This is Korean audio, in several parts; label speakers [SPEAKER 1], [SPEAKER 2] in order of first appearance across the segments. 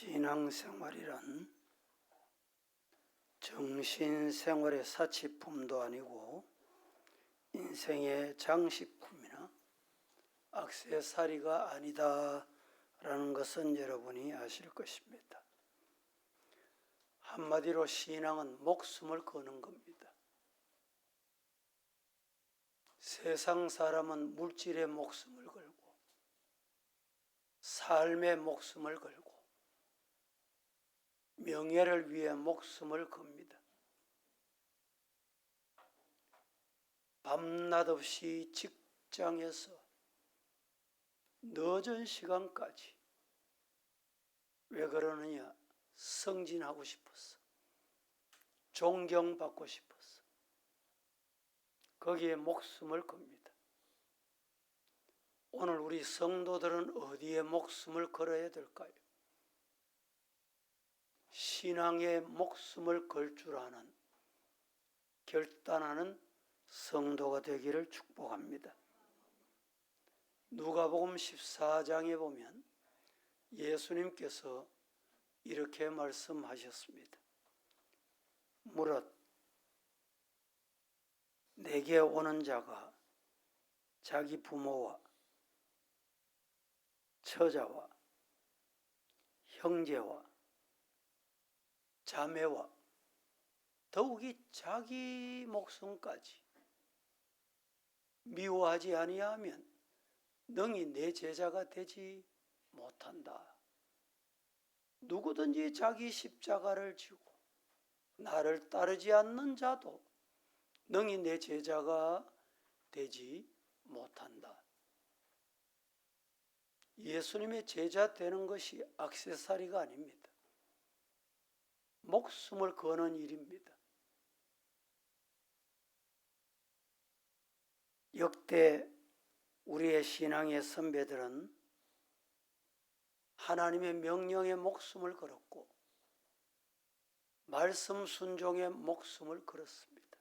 [SPEAKER 1] 신앙생활이란 정신생활의 사치품도 아니고 인생의 장식품이나 악세사리가 아니다라는 것은 여러분이 아실 것입니다. 한마디로 신앙은 목숨을 거는 겁니다. 세상 사람은 물질의 목숨을 걸고 삶의 목숨을 걸고 명예를 위해 목숨을 겁니다. 밤낮 없이 직장에서 늦은 시간까지 왜 그러느냐? 성진하고 싶었어. 존경받고 싶었어. 거기에 목숨을 겁니다. 오늘 우리 성도들은 어디에 목숨을 걸어야 될까요? 신앙에 목숨을 걸 줄 아는 결단하는 성도가 되기를 축복합니다. 누가복음 14장에 보면 예수님께서 이렇게 말씀하셨습니다. 무릇 내게 오는 자가 자기 부모와 처자와 형제와 자매와 더욱이 자기 목숨까지 미워하지 아니하면 능히 내 제자가 되지 못한다. 누구든지 자기 십자가를 지고 나를 따르지 않는 자도 능히 내 제자가 되지 못한다. 예수님의 제자 되는 것이 악세사리가 아닙니다. 목숨을 거는 일입니다. 역대 우리의 신앙의 선배들은 하나님의 명령에 목숨을 걸었고 말씀 순종에 목숨을 걸었습니다.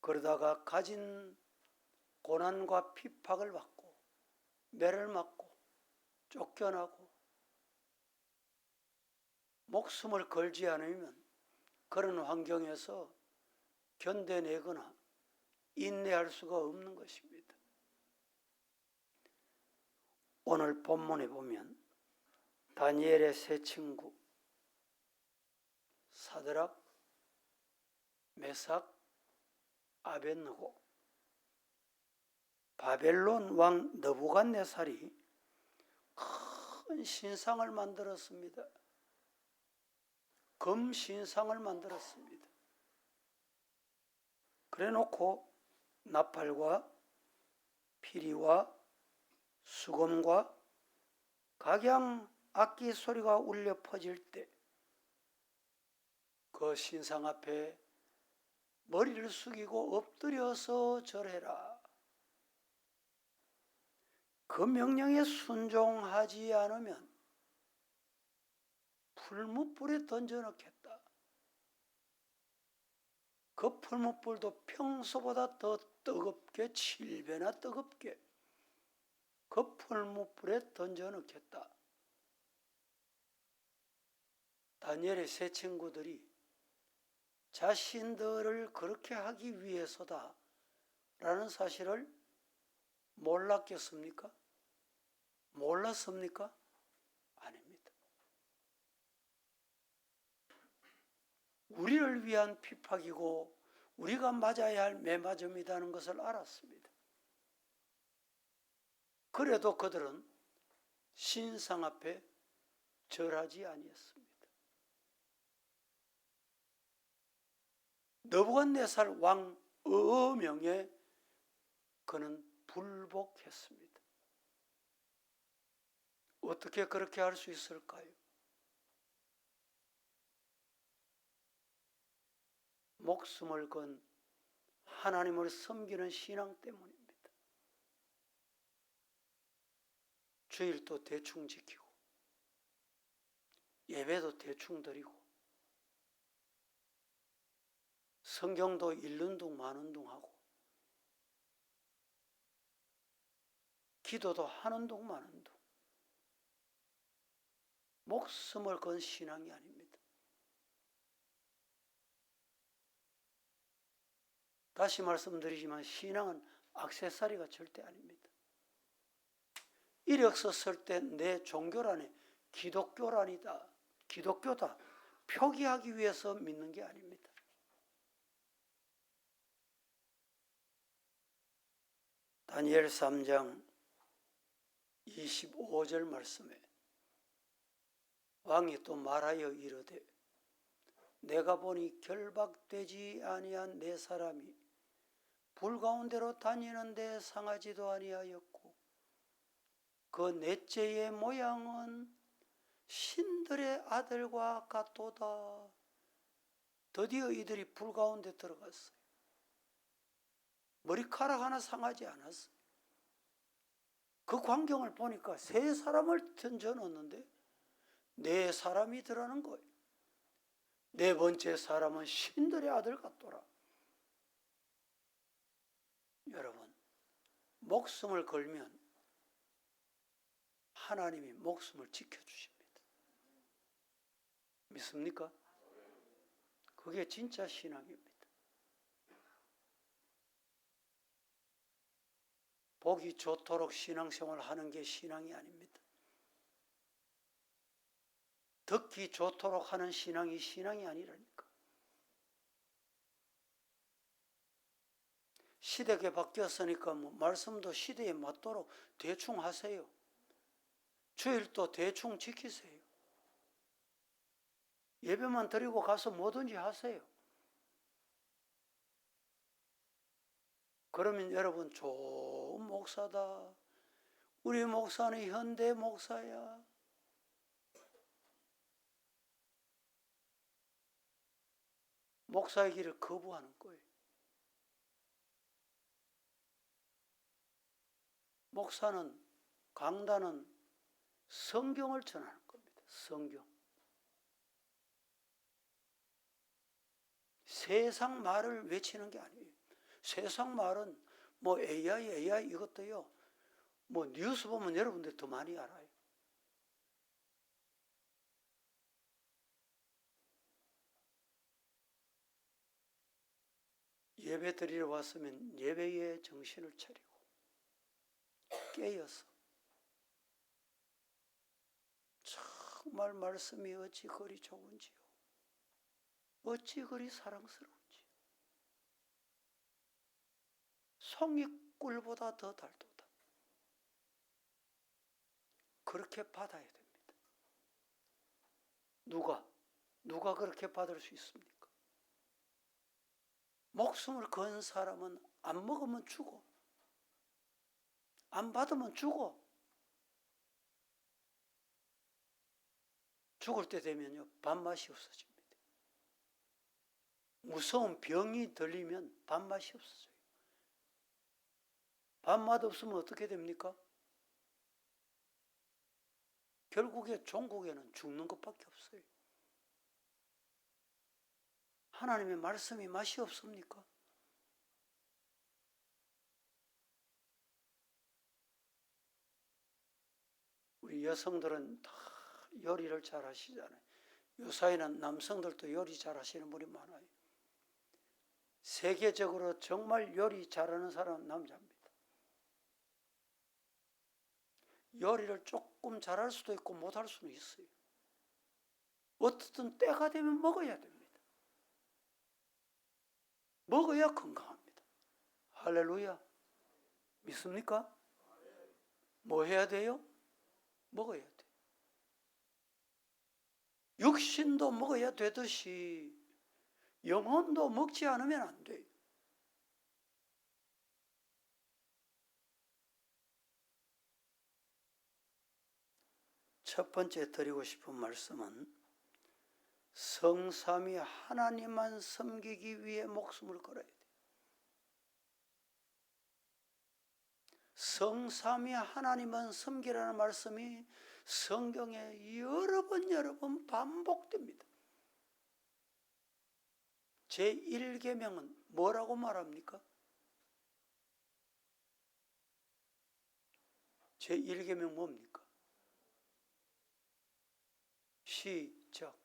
[SPEAKER 1] 그러다가 가진 고난과 핍박을 받고 매를 맞고 쫓겨나고 목숨을 걸지 않으면 그런 환경에서 견뎌내거나 인내할 수가 없는 것입니다. 오늘 본문에 보면 다니엘의 세 친구 사드락, 메삭, 아벤느고 바벨론 왕 너부갓네살이 큰 신상을 만들었습니다. 금 신상을 만들었습니다. 그래 놓고 나팔과 피리와 수검과 각양 악기 소리가 울려 퍼질 때 그 신상 앞에 머리를 숙이고 엎드려서 절해라. 그 명령에 순종하지 않으면 풀무불에 던져넣겠다. 그 풀무불도 평소보다 더 뜨겁게 칠배나 뜨겁게 그 풀무불에 던져넣겠다. 다니엘의 세 친구들이 자신들을 그렇게 하기 위해서다 라는 사실을 몰랐겠습니까? 몰랐습니까? 아닙니다. 우리를 위한 핍박이고 우리가 맞아야 할 매맞음이라는 것을 알았습니다. 그래도 그들은 신상 앞에 절하지 아니했습니다. 너부갓네살 왕 어명에 그는 불복했습니다. 어떻게 그렇게 할 수 있을까요? 목숨을 건 하나님을 섬기는 신앙 때문입니다. 주일도 대충 지키고 예배도 대충 드리고 성경도 읽는 둥 마는 둥 하고 기도도 하는 둥 마는 둥 목숨을 건 신앙이 아닙니다. 다시 말씀드리지만 신앙은 악세사리가 절대 아닙니다. 이력서 쓸 때 내 종교란에 기독교란이다, 기독교다 표기하기 위해서 믿는 게 아닙니다. 다니엘 3장 25절 말씀에 왕이 또 말하여 이르되 내가 보니 결박되지 아니한 내 사람이 불 가운데로 다니는데 상하지도 아니하였고 그 넷째의 모양은 신들의 아들과 같도다. 드디어 이들이 불 가운데 들어갔어요. 머리카락 하나 상하지 않았어요. 그 광경을 보니까 세 사람을 던져 넣었는데 네 사람이 들어가는 거예요. 네 번째 사람은 신들의 아들 같더라. 여러분, 목숨을 걸면 하나님이 목숨을 지켜주십니다. 믿습니까? 그게 진짜 신앙입니다. 보기 좋도록 신앙생활 하는 게 신앙이 아닙니다. 듣기 좋도록 하는 신앙이 신앙이 아니라니까. 시대가 바뀌었으니까 뭐 말씀도 시대에 맞도록 대충 하세요. 주일도 대충 지키세요. 예배만 드리고 가서 뭐든지 하세요. 그러면 여러분 좋은 목사다. 우리 목사는 현대 목사야. 목사의 길을 거부하는 거예요. 목사는 강단은 성경을 전하는 겁니다. 성경. 세상 말을 외치는 게 아니에요. 세상 말은 뭐 AI, AI 이것도요. 뭐 뉴스 보면 여러분들 더 많이 알아요. 예배 드리러 왔으면 예배에 정신을 차리고 깨어서 정말 말씀이 어찌 그리 좋은지요. 어찌 그리 사랑스러운지. 송이 꿀보다 더 달도다. 그렇게 받아야 됩니다. 누가? 누가 그렇게 받을 수 있습니까? 목숨을 건 사람은 안 먹으면 죽어. 안 받으면 죽어. 죽을 때 되면요, 밥맛이 없어집니다. 무서운 병이 들리면 밥맛이 없어져요. 밥맛 없으면 어떻게 됩니까? 결국에 종국에는 죽는 것밖에 없어요. 하나님의 말씀이 맛이 없습니까? 우리 여성들은 다 요리를 잘 하시잖아요. 요사이는 남성들도 요리 잘 하시는 분이 많아요. 세계적으로 정말 요리 잘하는 사람은 남자입니다. 요리를 조금 잘할 수도 있고 못할 수는 있어요. 어떻든 때가 되면 먹어야 됩니다. 먹어야 건강합니다. 할렐루야. 믿습니까? 뭐 해야 돼요? 먹어야 돼. 육신도 먹어야 되듯이 영혼도 먹지 않으면 안 돼요. 첫 번째 드리고 싶은 말씀은 성삼이 하나님만 섬기기 위해 목숨을 걸어야 성삼이 하나님만 섬기라는 말씀이 성경에 여러 번 여러 번 반복됩니다. 제1계명은 뭐라고 말합니까? 제1계명 뭡니까? 시작.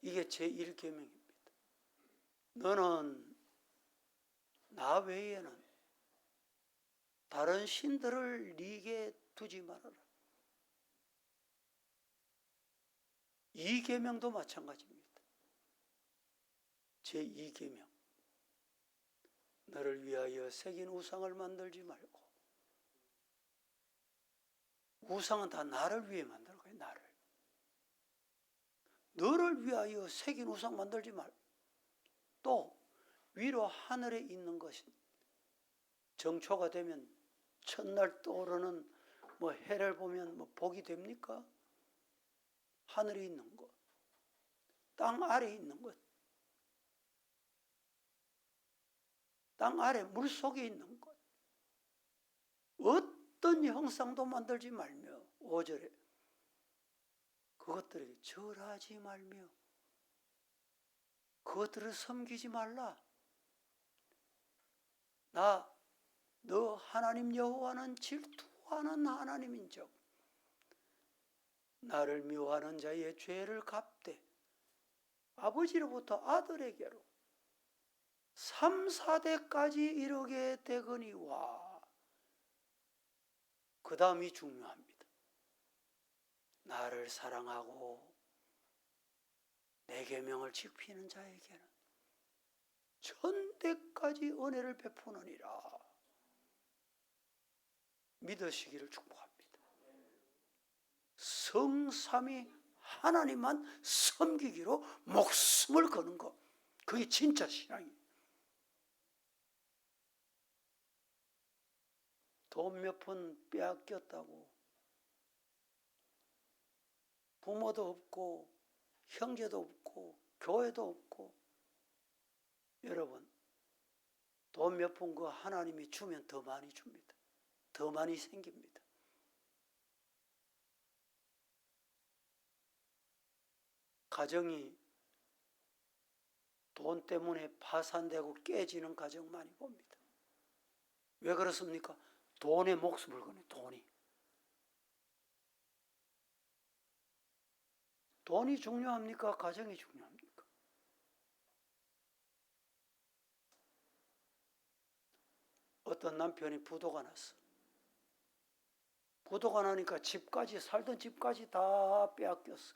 [SPEAKER 1] 이게 제1계명입니다. 너는 나 외에는 다른 신들을 네게 두지 말아라. 이 계명도 마찬가지입니다. 제 2 계명. 너를 위하여 새긴 우상을 만들지 말고 우상은 다 나를 위해 만든 거예요. 나를. 너를 위하여 새긴 우상 만들지 말고 또 위로 하늘에 있는 것은 정초가 되면 첫날 떠오르는 뭐 해를 보면 뭐 복이 됩니까? 하늘에 있는 것, 땅 아래에 있는 것, 땅 아래 물 속에 있는 것, 어떤 형상도 만들지 말며 5절에 그것들에게 절하지 말며 그것들을 섬기지 말라. 나 너 하나님 여호와는 질투하는 하나님인즉 나를 미워하는 자의 죄를 갚되 아버지로부터 아들에게로 3, 4대까지 이르게 되거니와 그 다음이 중요합니다. 나를 사랑하고 내 계명을 지키는 자에게는 천대까지 은혜를 베푸느니라 믿으시기를 축복합니다. 성삼이 하나님만 섬기기로 목숨을 거는 것 그게 진짜 신앙이에요. 돈몇 푼 빼앗겼다고 부모도 없고 형제도 없고 교회도 없고 여러분 돈 몇 푼 그 하나님이 주면 더 많이 줍니다. 더 많이 생깁니다. 가정이 돈 때문에 파산되고 깨지는 가정 많이 봅니다. 왜 그렇습니까? 돈에 목숨을 거네, 돈이. 돈이 중요합니까? 가정이 중요합니까? 어떤 남편이 부도가 났어. 부도가 나니까 집까지, 살던 집까지 다 빼앗겼어.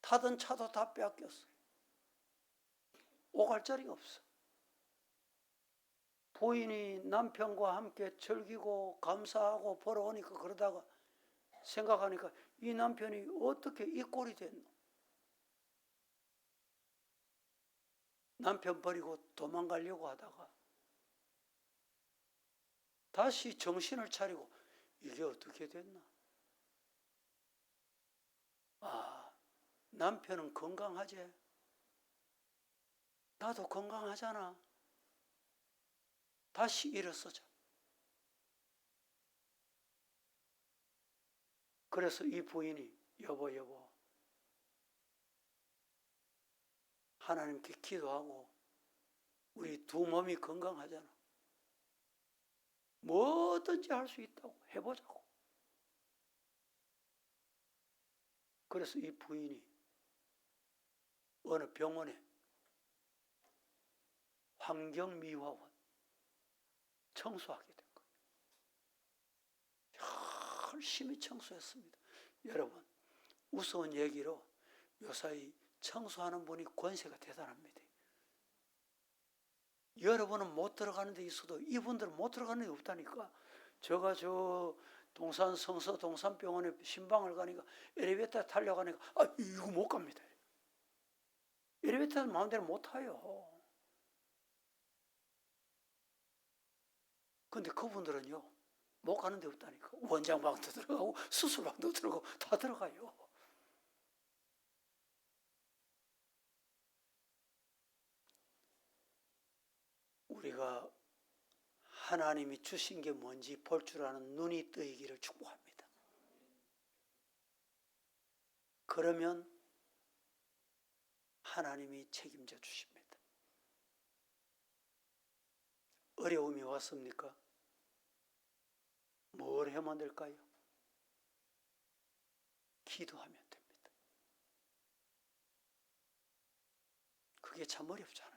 [SPEAKER 1] 타던 차도 다 빼앗겼어. 오갈 자리가 없어. 부인이 남편과 함께 즐기고 감사하고 보러 오니까 그러다가 생각하니까 이 남편이 어떻게 이 꼴이 됐노? 남편 버리고 도망가려고 하다가 다시 정신을 차리고 이게 어떻게 됐나? 아, 남편은 건강하지? 나도 건강하잖아. 다시 일어서자. 그래서 이 부인이 여보 여보 하나님께 기도하고 우리 두 몸이 건강하잖아. 뭐든지 할 수 있다고 해보자고. 그래서 이 부인이 어느 병원에 환경미화원 청소하게 된 거예요. 열심히 청소했습니다. 여러분, 우스운 얘기로 요사이 청소하는 분이 권세가 대단합니다. 여러분은 못 들어가는 데 있어도 이분들은 못 들어가는 데 없다니까. 제가 저 동산 성서 동산병원에 신방을 가니까 엘리베이터 타려고 하니까 아 이거 못 갑니다. 엘리베이터는 마음대로 못 타요. 근데 그분들은요 못 가는 데 없다니까. 원장방도 들어가고 수술방도 들어가고 다 들어가요. 우리가 하나님이 주신 게 뭔지 볼 줄 아는 눈이 뜨이기를 축복합니다. 그러면 하나님이 책임져 주십니다. 어려움이 왔습니까? 뭘 하면 될까요? 기도하면 됩니다. 그게 참 어렵잖아요.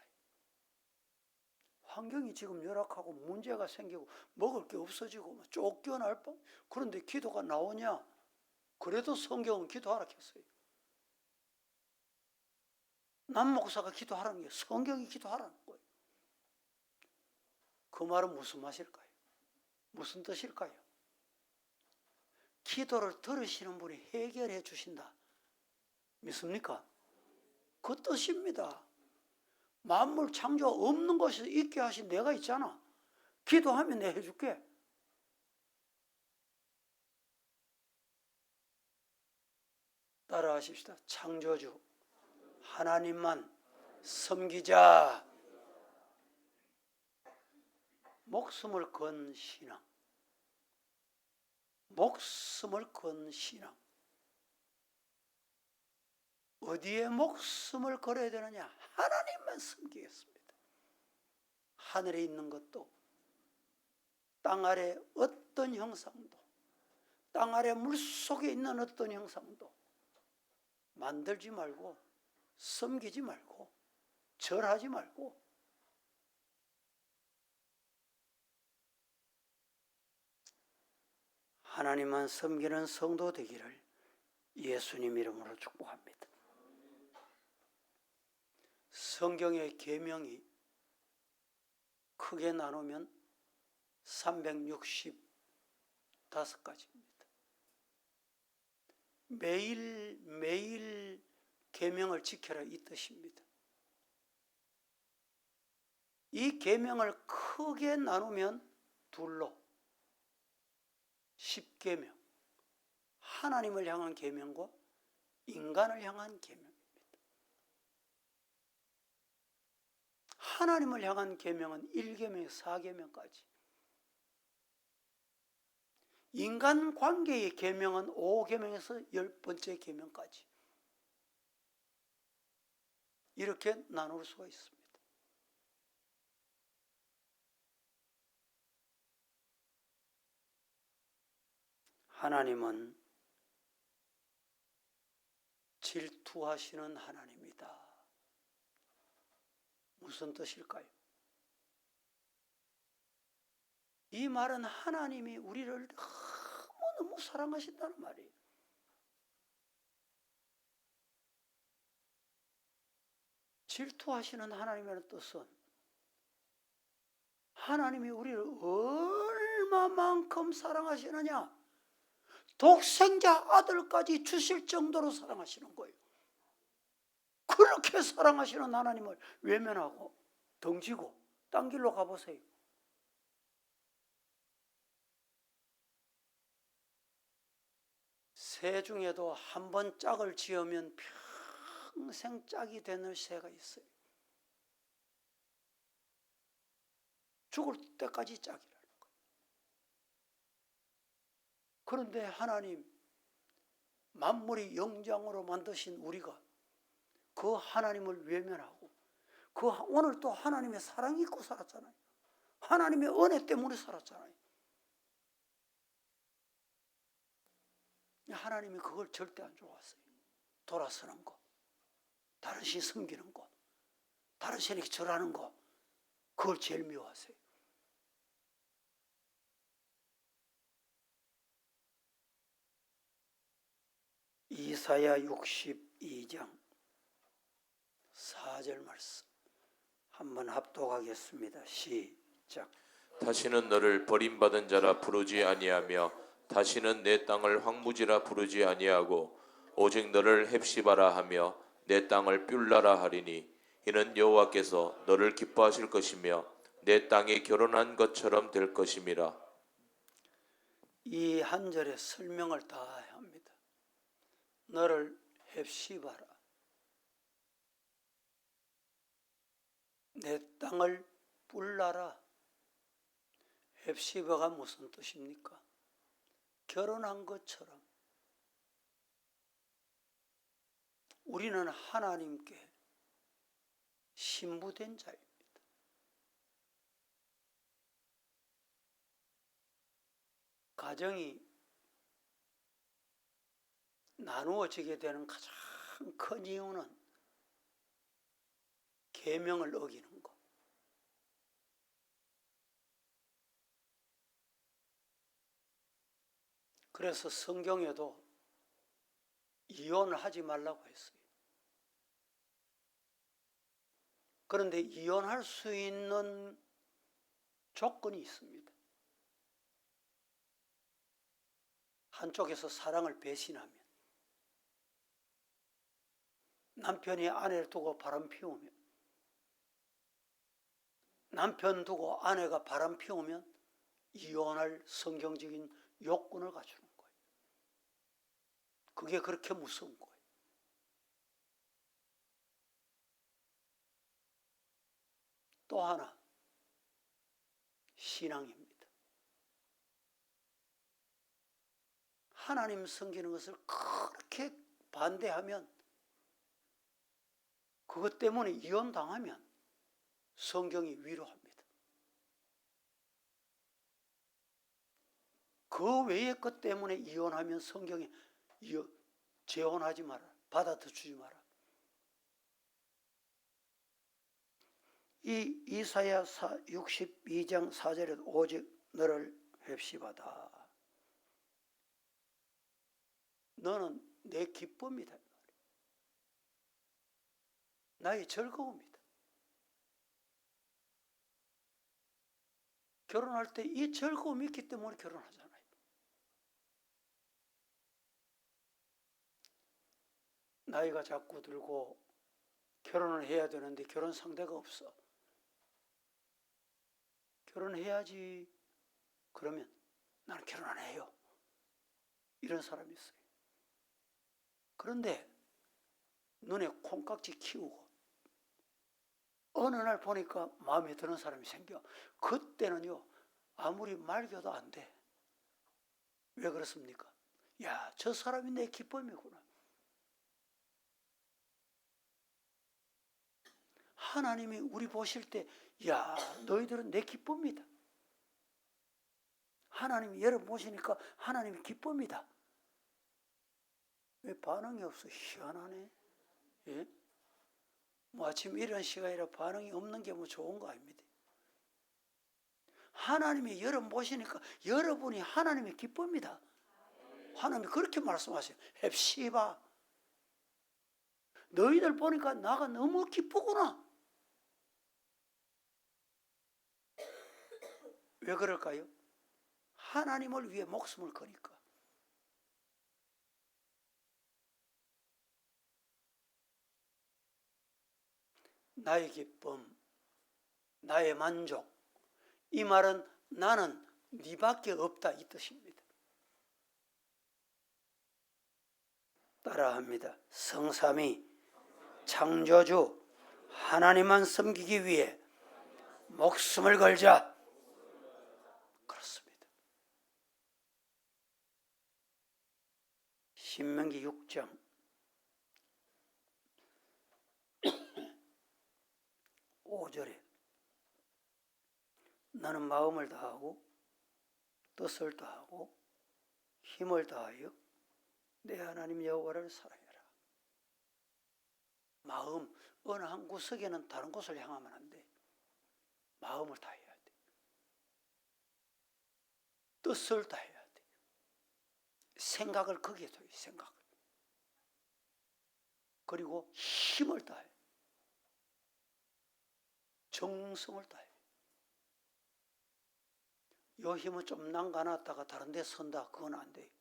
[SPEAKER 1] 환경이 지금 열악하고 문제가 생기고 먹을 게 없어지고 막 쫓겨날 뻔. 그런데 기도가 나오냐? 그래도 성경은 기도하라 했어요. 남 목사가 기도하라는 게 성경이 기도하라는 거예요. 그 말은 무슨 맛일까요? 무슨 뜻일까요? 기도를 들으시는 분이 해결해 주신다. 믿습니까? 그 뜻입니다. 만물 창조 없는 것이 있게 하신 내가 있잖아. 기도하면 내 해줄게. 따라하십시다. 창조주 하나님만 섬기자. 목숨을 건 신앙. 목숨을 건 신앙. 어디에 목숨을 걸어야 되느냐? 하나님만 섬기겠습니다. 하늘에 있는 것도 땅 아래 어떤 형상도 땅 아래 물 속에 있는 어떤 형상도 만들지 말고 섬기지 말고 절하지 말고 하나님만 섬기는 성도 되기를 예수님 이름으로 축복합니다. 성경의 계명이 크게 나누면 365가지입니다. 매일 매일 계명을 지켜라 이 뜻입니다. 이 계명을 크게 나누면 둘로 십계명 하나님을 향한 계명과 인간을 향한 계명입니다. 하나님을 향한 계명은 1계명, 4계명까지. 인간 관계의 계명은 5계명에서 10번째 계명까지. 이렇게 나눌 수가 있습니다. 하나님은 질투하시는 하나님이다. 무슨 뜻일까요? 이 말은 하나님이 우리를 너무너무 사랑하신다는 말이에요. 질투하시는 하나님이라는 뜻은 하나님이 우리를 얼마만큼 사랑하시느냐? 독생자 아들까지 주실 정도로 사랑하시는 거예요. 그렇게 사랑하시는 하나님을 외면하고 덩지고 딴 길로 가보세요. 새 중에도 한 번 짝을 지으면 평생 짝이 되는 새가 있어요. 죽을 때까지 짝이라는 거예요. 그런데 하나님 만물이 영장으로 만드신 우리가 그 하나님을 외면하고 그 오늘 또 하나님의 사랑이 있고 살았잖아요. 하나님의 은혜 때문에 살았잖아요. 하나님이 그걸 절대 안 좋아하세요. 돌아서는 거, 다른 신 섬기는 거, 다른 신에게 절하는 거, 그걸 제일 미워하세요. 이사야 62장 4절 말씀 한번 합독하겠습니다. 시작.
[SPEAKER 2] 다시는 너를 버림받은 자라 부르지 아니하며 다시는 내 땅을 황무지라 부르지 아니하고 오직 너를 헵시바라 하며 내 땅을 뷸라라 하리니 이는 여호와께서 너를 기뻐하실 것이며 내 땅이 결혼한 것처럼 될 것임이라
[SPEAKER 1] 이 한 절의 설명을 다 합니다. 너를 헵시바라. 내 땅을 뿔라라. 헵시바가 무슨 뜻입니까? 결혼한 것처럼 우리는 하나님께 신부된 자입니다. 가정이 나누어지게 되는 가장 큰 이유는 계명을 어기는 것. 그래서 성경에도 이혼을 하지 말라고 했어요. 그런데 이혼할 수 있는 조건이 있습니다. 한쪽에서 사랑을 배신하면, 남편이 아내를 두고 바람 피우면, 남편 두고 아내가 바람 피우면 이혼할 성경적인 요건을 갖추는 거예요. 그게 그렇게 무서운 거예요. 또 하나, 신앙입니다. 하나님 섬기는 것을 그렇게 반대하면 그것 때문에 이혼당하면 성경이 위로합니다. 그 외의 것 때문에 이혼하면 성경이 재혼하지 마라. 받아들주지 마라. 이 이사야 62장 4절에 오직 너를 뵙시바다. 너는 내 기쁨이다. 나의 즐거움이다. 결혼할 때 이 즐거움이 있기 때문에 결혼하잖아요. 나이가 자꾸 들고 결혼을 해야 되는데 결혼 상대가 없어. 결혼해야지. 그러면 나는 결혼 안 해요. 이런 사람이 있어요. 그런데 눈에 콩깍지 키우고 어느 날 보니까 마음에 드는 사람이 생겨. 그때는요, 아무리 말겨도 안 돼. 왜 그렇습니까? 야, 저 사람이 내 기쁨이구나. 하나님이 우리 보실 때, 야, 너희들은 내 기쁨이다. 하나님이 여러분 보시니까 하나님이 기쁨이다. 왜 반응이 없어? 희한하네. 예? 뭐 아침 이런 시간이라 반응이 없는 게 뭐 좋은 거 아닙니다. 하나님이 여러분 보시니까 여러분이 하나님의 기쁨이다. 하나님이 그렇게 말씀하세요. 헵시바. 너희들 보니까 나가 너무 기쁘구나. 왜 그럴까요? 하나님을 위해 목숨을 거니까. 나의 기쁨, 나의 만족. 이 말은 나는 네밖에 없다 이 뜻입니다. 따라합니다. 성삼이 창조주 하나님만 섬기기 위해 목숨을 걸자. 그렇습니다. 신명기 6장 5절에 나는 마음을 다하고 뜻을 다하고 힘을 다하여 내 하나님 여호와를 사랑해라. 마음 어느 한 구석에는 다른 곳을 향하면 안 돼. 마음을 다해야 돼. 뜻을 다해야 돼. 생각을 거기에 둬. 생각. 그리고 힘을 다해. 정성을 다해. 요 힘은 좀 난가놨다가 다른 데 선다. 그건 안 돼.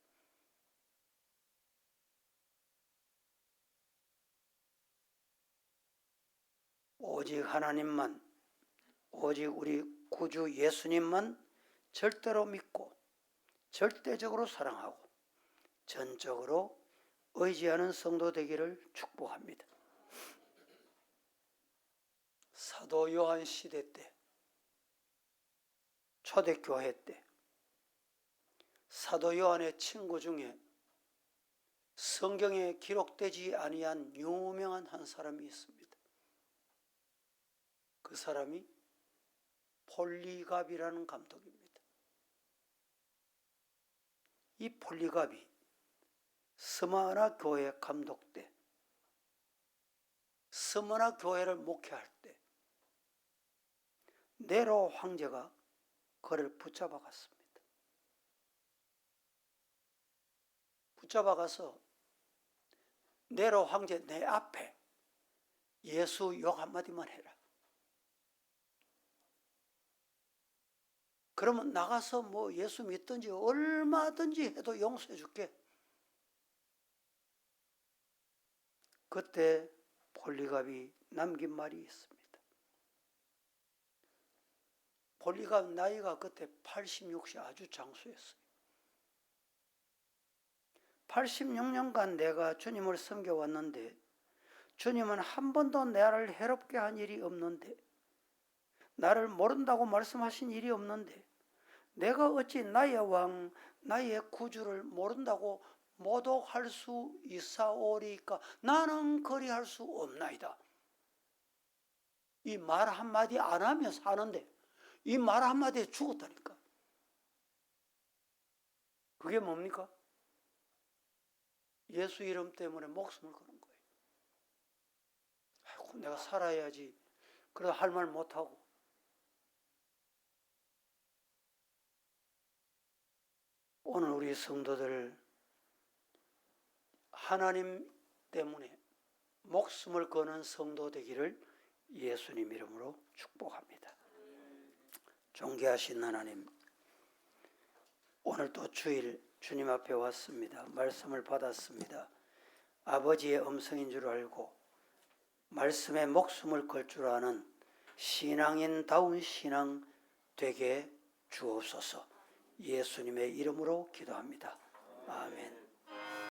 [SPEAKER 1] 오직 하나님만, 오직 우리 구주 예수님만 절대로 믿고 절대적으로 사랑하고 전적으로 의지하는 성도 되기를 축복합니다. 사도 요한 시대 때, 초대교회 때, 사도 요한의 친구 중에 성경에 기록되지 아니한 유명한 한 사람이 있습니다. 그 사람이 폴리갑이라는 감독입니다. 이 폴리갑이 스마나 교회 감독 때, 스마나 교회를 목회할 때, 네로 황제가 그를 붙잡아 갔습니다. 붙잡아 가서 네로 황제 내 앞에 예수 욕 한마디만 해라. 그러면 나가서 뭐 예수 믿든지 얼마든지 해도 용서해 줄게. 그때 폴리갑이 남긴 말이 있습니다. 폴리갑 나이가 그때 86세 아주 장수였어요. 86년간 내가 주님을 섬겨왔는데 주님은 한 번도 나를 해롭게 한 일이 없는데 나를 모른다고 말씀하신 일이 없는데 내가 어찌 나의 왕 나의 구주를 모른다고 모독할 수 있사오리까 나는 그리할 수 없나이다. 이 말 한마디 안 하면 사는데 이 말 한마디에 죽었다니까. 그게 뭡니까? 예수 이름 때문에 목숨을 거는 거예요. 아이고, 내가 살아야지. 그래도 할 말 못하고. 오늘 우리 성도들 하나님 때문에 목숨을 거는 성도 되기를 예수님 이름으로 축복합니다. 존귀하신 하나님, 오늘 또 주일 주님 앞에 왔습니다. 말씀을 받았습니다. 아버지의 음성인 줄 알고 말씀에 목숨을 걸 줄 아는 신앙인다운 신앙 되게 주옵소서. 예수님의 이름으로 기도합니다. 아멘.